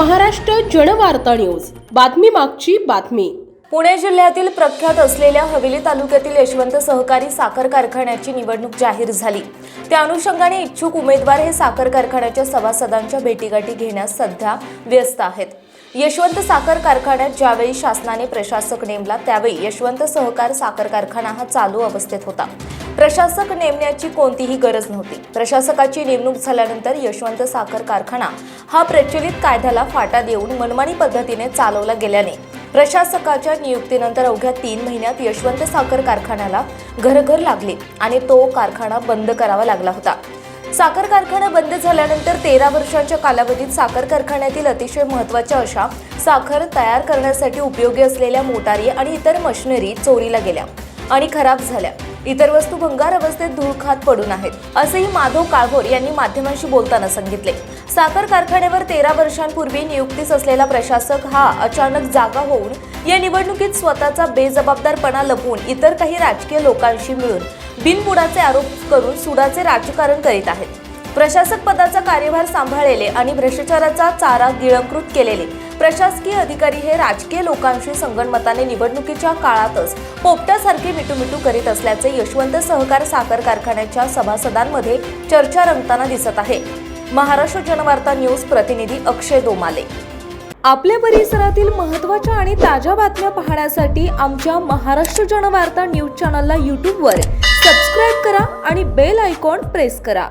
Maharashtra Janvarta news. बातमी मागची बातमी. पुणे जिल्ह्यातील प्रख्यात असलेल्या हवेली तालुक्यातील यशवंत सहकारी साखर कारखान्याची निवडणूक जाहीर झाली. त्या अनुषंगाने इच्छुक उमेदवार हे साखर कारखान्याच्या सभासदांच्या भेटीगाठी घेण्यास सध्या व्यस्त आहेत. यशवंत साखर कारखान्यात ज्यावेळी शासनाने प्रशासक नेमला त्यावेळी यशवंत सहकार साखर कारखाना हा चालू अवस्थेत होता. प्रशासक नेमण्याची कोणतीही गरज नव्हती. प्रशासकाची नेमणूक झाल्यानंतर यशवंत साखर कारखाना हा प्रचलित कायद्याला फाटा देऊन मनमानी पद्धतीने चालवला गेल्याने प्रशासकाच्या नियुक्तीनंतर अवघ्या तीन महिन्यात यशवंत साखर कारखान्याला घरघर लागले आणि तो कारखाना बंद करावा लागला होता. साखर कारखाना बंद झाल्यानंतर तेरा वर्षांच्या कालावधीत साखर कारखान्यातील अतिशय महत्त्वाच्या अशा साखर तयार करण्यासाठी उपयोगी असलेल्या मोटारी आणि इतर मशिनरी चोरीला गेल्या आणि खराब झाल्या. इतर वस्तू भंगार अवस्थेत धूळखात पडून आहेत असेही माधव काळभोर यांनी माध्यमांशी बोलताना सांगितले. साखर कारखान्यावर तेरा वर्षांपूर्वी नियुक्तीस असलेला प्रशासक हा अचानक जागा होऊन या निवडणुकीत स्वतःचा बेजबाबदारपणा लपवून इतर काही राजकीय लोकांशी मिळून बिनबुडाचे आरोप करून सुडाचे राजकारण करीत आहेत. प्रशासक पदाचा कार्यभार सांभाळलेले आणि भ्रष्टाचाराचा चारा गिळंकृत केलेले. प्रशासकीय अधिकारी हे राजकीय लोकांशी संगणमताने निवडणुकीच्या काळातच पोपट्यासारखे मिटूमिटू करीत असल्याचे यशवंत सहकार साखर कारखान्याच्या सभासदांमध्ये चर्चा रंगताना दिसत आहे. महाराष्ट्र जनवार्ता न्यूज प्रतिनिधी अक्षय दोमाले. आपल्या परिसरातील महत्त्वाच्या आणि ताज्या बातम्या पाहण्यासाठी आमच्या महाराष्ट्र जनवार्ता न्यूज चॅनलला यूट्यूबवर सबस्क्राईब करा आणि बेल आयकॉन प्रेस करा.